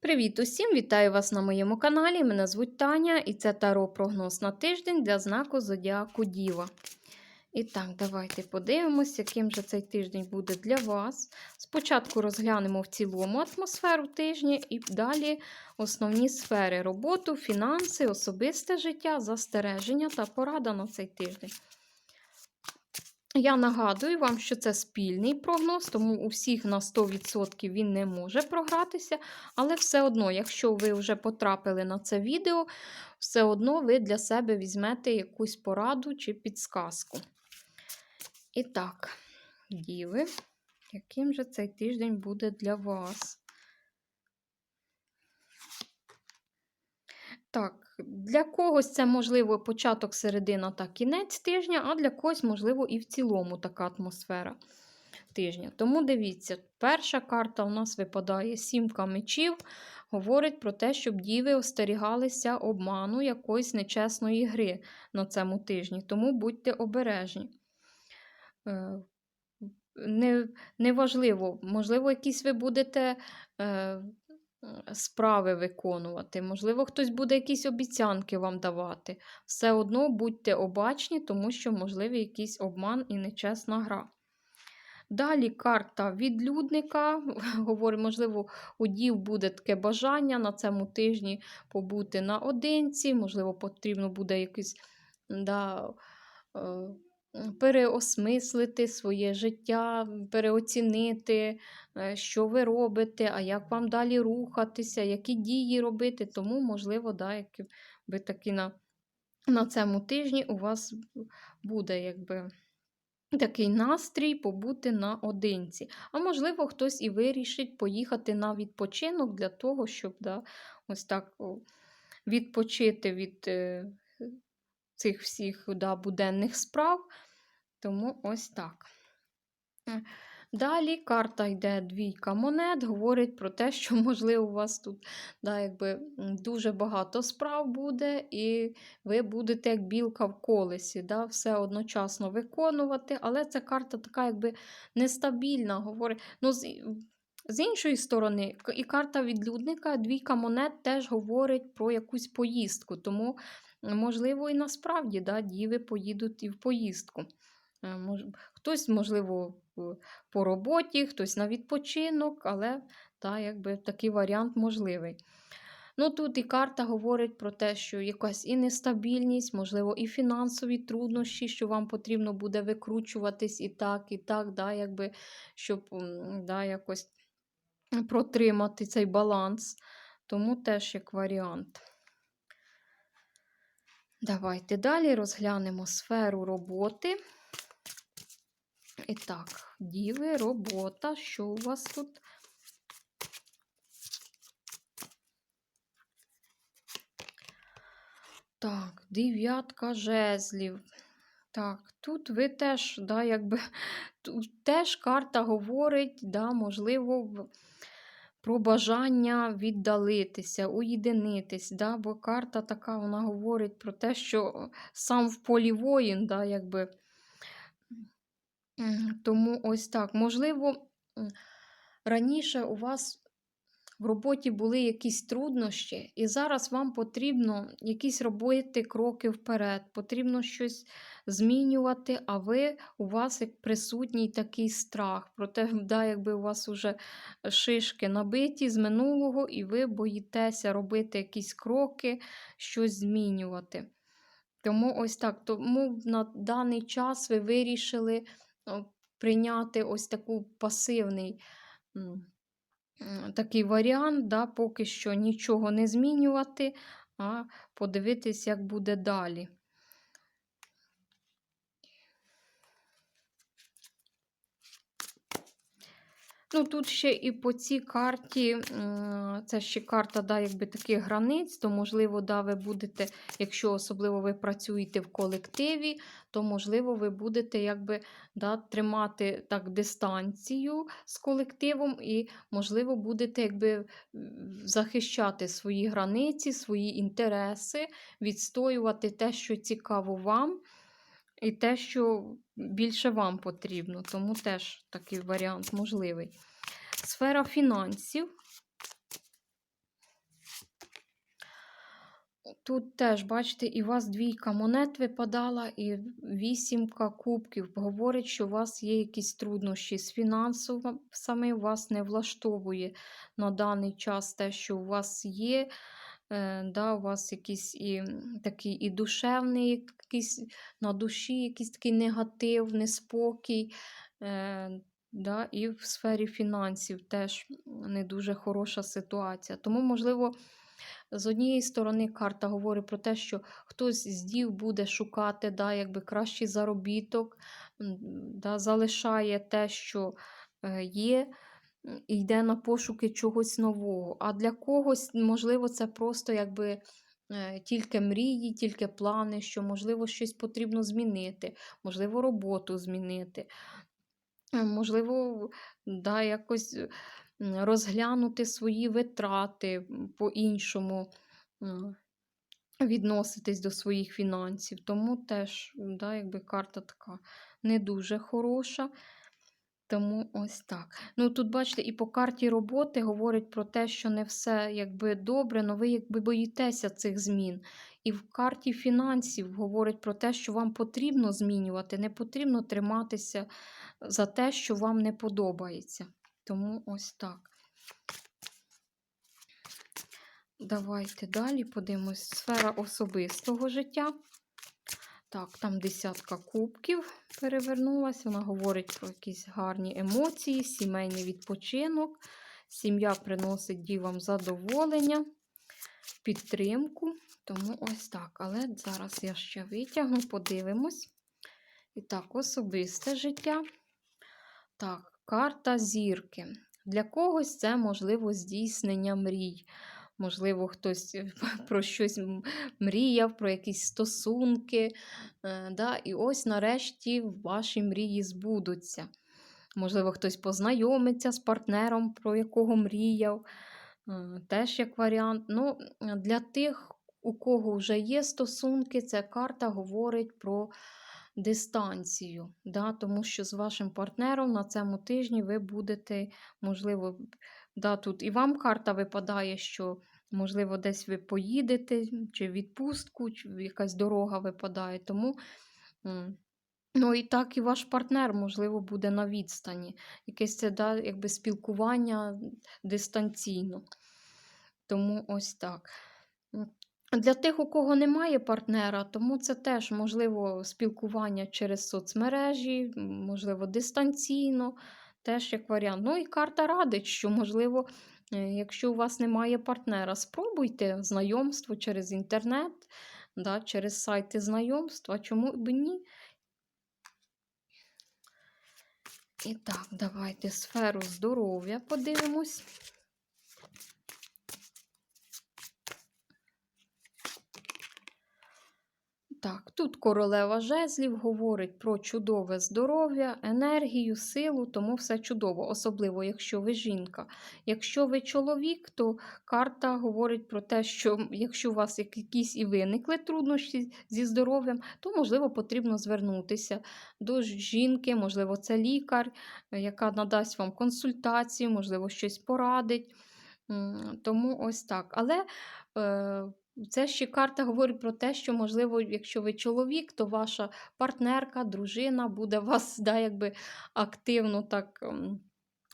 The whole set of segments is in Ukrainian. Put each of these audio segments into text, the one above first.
Привіт усім! Вітаю вас на моєму каналі. Мене звуть Таня і це таро прогноз на тиждень для знаку Зодіаку Діва. І так, давайте подивимось, яким же цей тиждень буде для вас. Спочатку розглянемо в цілому атмосферу тижня і далі основні сфери роботу, фінанси, особисте життя, застереження та порада на цей тиждень. Я нагадую вам, що це спільний прогноз, тому у всіх на 100% він не може програтися. Але все одно, якщо ви вже потрапили на це відео, все одно ви для себе візьмете якусь пораду чи підсказку. І так, діви, яким же цей тиждень буде для вас? Так, для когось це, можливо, початок середина та кінець тижня, а для когось, можливо, і в цілому така атмосфера тижня. Тому дивіться, перша карта у нас випадає сімка мечів, говорить про те, щоб діви остерігалися обману якоїсь нечесної гри на цьому тижні. Тому будьте обережні. Е, не, Неважливо, можливо, якісь ви будете. Е, справи виконувати. Можливо, хтось буде якісь обіцянки вам давати. Все одно будьте обачні, тому що, можливий якийсь обман і нечесна гра. Далі карта відлюдника. Говорить, можливо, у дів буде таке бажання на цьому тижні побути наодинці, можливо, потрібно буде якийсь да, е, переосмислити своє життя, переоцінити, е, що ви робите, а як вам далі рухатися, які дії робити. Тому, можливо, да, як ви таки на на цьому тижні у вас буде якби. Такий настрій побути наодинці. А можливо, хтось і вирішить поїхати на відпочинок для того, щоб да, ось так відпочити від е, цих всіх да, буденних справ. Тому ось так. Е, далі карта йде двійка монет, говорить про те, що, можливо, у вас тут да, якби, дуже багато справ буде, і ви будете як білка в колесі, да, все одночасно виконувати. Але ця карта така якби нестабільна. говорить, ну, з, з іншої сторони, і карта відлюдника, двійка монет теж говорить про якусь поїздку. Тому, можливо, і насправді да, діви поїдуть і в поїздку. Е, хтось, можливо, по роботі, хтось на відпочинок, але та, якби, такий варіант можливий. Ну, Тут і карта говорить про те, що якась і нестабільність, можливо, і фінансові труднощі, що вам потрібно буде викручуватись і так, і так, да, якби, щоб да, якось протримати цей баланс. Тому теж як варіант. Давайте далі розглянемо сферу роботи. І так, діви, робота. Що у вас тут? Так, дев'ятка жезлів. Так, тут ви теж, да, якби, тут теж карта говорить, да, можливо, про бажання віддалитися, уєдинитись. Да, Бо карта така, вона говорить про те, що сам в полі воїн, да, якби. Тому ось так. Можливо, раніше у вас в роботі були якісь труднощі, і зараз вам потрібно якісь робити кроки вперед, потрібно щось змінювати, а ви у вас як присутній такий страх. Проте, да, якби у вас вже шишки набиті з минулого, і ви боїтеся робити якісь кроки, щось змінювати. Тому ось так. Тому на даний час ви вирішили прийняти ось таку пасивний такий варіант, да, поки що нічого не змінювати, а подивитись, як буде далі. Ну, Тут ще і по цій карті, це ще карта да, якби таких границь, то, можливо, да, ви будете, якщо особливо ви працюєте в колективі, то, можливо, ви будете якби, да, тримати так дистанцію з колективом, і, можливо, будете якби, захищати свої границі, свої інтереси, відстоювати те, що цікаво вам. І те, що більше вам потрібно, тому теж такий варіант можливий. Сфера фінансів. Тут теж, бачите, і у вас двійка монет випадала, і вісімка кубків. Говорить, що у вас є якісь труднощі з фінансами, вас не влаштовує на даний час те, що у вас є. Е, да, у вас якийсь і такий і душевний, якийсь на душі, якийсь такий негатив, неспокій. Е, да, і в сфері фінансів теж не дуже хороша ситуація. Тому, можливо, з однієї сторони, карта говорить про те, що хтось з дів буде шукати да, якби кращий заробіток, да, залишає те, що е, є, йде на пошуки чогось нового. А для когось, можливо, це просто якби. е, Тільки мрії, тільки плани, що, можливо, щось потрібно змінити, можливо, роботу змінити, е, можливо, да, якось е, розглянути свої витрати по-іншому відноситись до своїх фінансів. Тому теж, да, якби карта така не дуже хороша. Тому ось так. Ну тут, бачите, і по карті роботи говорить про те, що не все якби добре, але ви якби боїтеся цих змін. І в карті фінансів говорить про те, що вам потрібно змінювати, не потрібно триматися за те, що вам не подобається. Тому ось так. Давайте далі подивимось. Сфера особистого життя. Так, там десятка кубків перевернулась. Вона говорить про якісь гарні емоції, сімейний відпочинок. Сім'я приносить дівам задоволення, підтримку. Тому ось так. Але зараз я ще витягну, подивимось. І так, особисте життя. Так, карта зірки. Для когось це можливо здійснення мрій. Можливо, хтось е, про щось мріяв, про якісь стосунки. е, Да? І ось нарешті ваші мрії збудуться. Можливо, хтось познайомиться з партнером, про якого мріяв. е, Теж як варіант. Ну, для тих, у кого вже є стосунки, ця карта говорить про дистанцію. Да? Тому що з вашим партнером на цьому тижні ви будете, можливо, Да, тут і вам карта випадає, що, можливо, десь ви поїдете, чи відпустку, чи якась дорога випадає. Тому, ну і так і ваш партнер, можливо, буде на відстані. Якесь це да, якби спілкування дистанційно. Тому ось так. Для тих, у кого немає партнера, тому це теж можливо спілкування через соцмережі, можливо, дистанційно, теж як варіант. Ну і карта радить, що, можливо, е, якщо у вас немає партнера, спробуйте знайомство через інтернет, да, через сайти знайомства, чому б ні? І так, давайте сферу здоров'я подивимось. Так, тут королева жезлів говорить про чудове здоров'я, енергію, силу, тому все чудово, особливо, якщо ви жінка. Якщо ви чоловік, то карта говорить про те, що якщо у вас якісь і виникли труднощі зі здоров'ям, то, можливо, потрібно звернутися до жінки, можливо, це лікар, яка надасть вам консультацію, можливо, щось порадить. Тому ось так. Але е, це ще карта говорить про те, що, можливо, якщо ви чоловік, то ваша партнерка, дружина буде вас да, якби активно так м,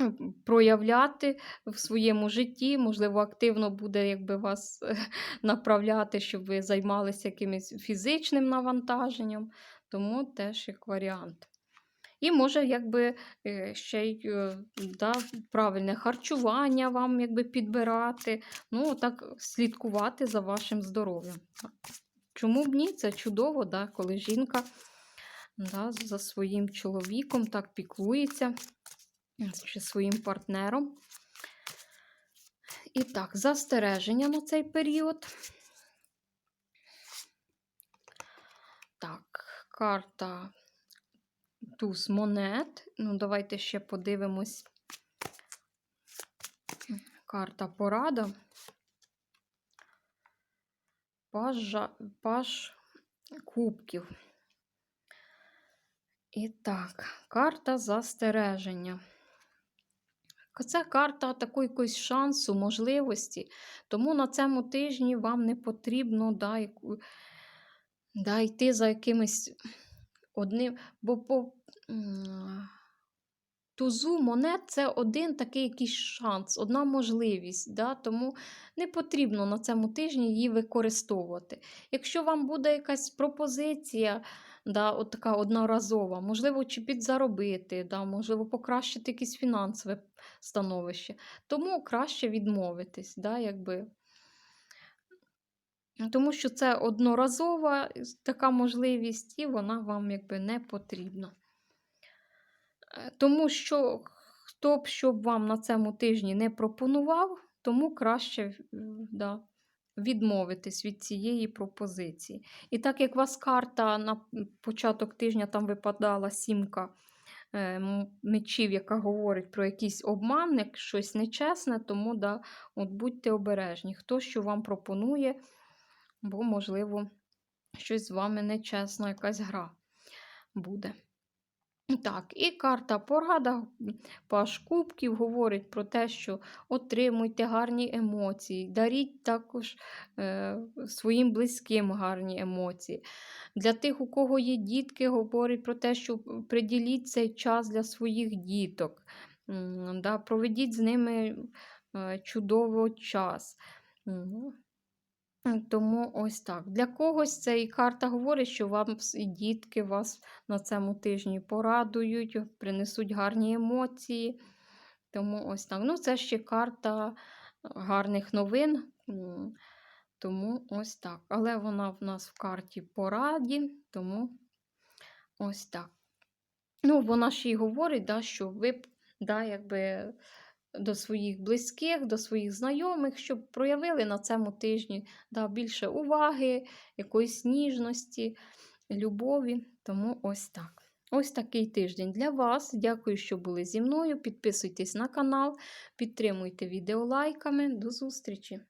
м, проявляти в своєму житті, можливо, активно буде якби вас направляти, щоб ви займалися якимось фізичним навантаженням, тому теж як варіант. І може, якби е, ще й е, да, правильне харчування вам якби підбирати, ну, так слідкувати за вашим здоров'ям. Чому б ні? Це чудово, да, коли жінка да, за своїм чоловіком так піклується, чи своїм партнером. І так, застереження на цей період. Так, карта туз монет. Ну, давайте ще подивимось. Карта порада. Пажа, паж кубків. І так, карта застереження. Це карта такої якоїсь шансу, можливості. Тому на цьому тижні вам не потрібно да, да, йти за якимось одним. Бо по тузу монет це один такий якийсь шанс, одна можливість. Да? Тому не потрібно на цьому тижні її використовувати. Якщо вам буде якась пропозиція, да, от така одноразова, можливо, чи підзаробити, да, можливо, покращити якесь фінансове становище, тому краще відмовитись. Да, якби. Тому що це одноразова така можливість, і вона вам якби не потрібна. Е, Тому що хто б що б вам на цьому тижні не пропонував, тому краще да, відмовитись від цієї пропозиції. І так як у вас карта на початок тижня там випадала сімка е, мечів, яка говорить про якийсь обманник, щось нечесне, тому да, от будьте обережні. Хто що вам пропонує, бо, можливо, щось з вами нечесна, якась гра буде. Так, і карта порада Паш Кубків говорить про те, що отримуйте гарні емоції, даріть також е, своїм близьким гарні емоції. Для тих, у кого є дітки, говорить про те, що приділіть цей час для своїх діток, да, проведіть з ними е, чудово час. Тому ось так. Для когось ця і карта говорить, що вам і дітки вас на цьому тижні порадують, принесуть гарні емоції. Тому ось так. Ну, це ще карта гарних новин. Тому ось так. Але вона в нас в карті пораді, тому ось так. Ну, вона ще й говорить, да, що ви да, якби до своїх близьких, до своїх знайомих, щоб проявили на цьому тижні да, більше уваги, якоїсь ніжності, любові. Тому ось так. Ось такий тиждень для вас. Дякую, що були зі мною. Підписуйтесь на канал, підтримуйте відео лайками. До зустрічі!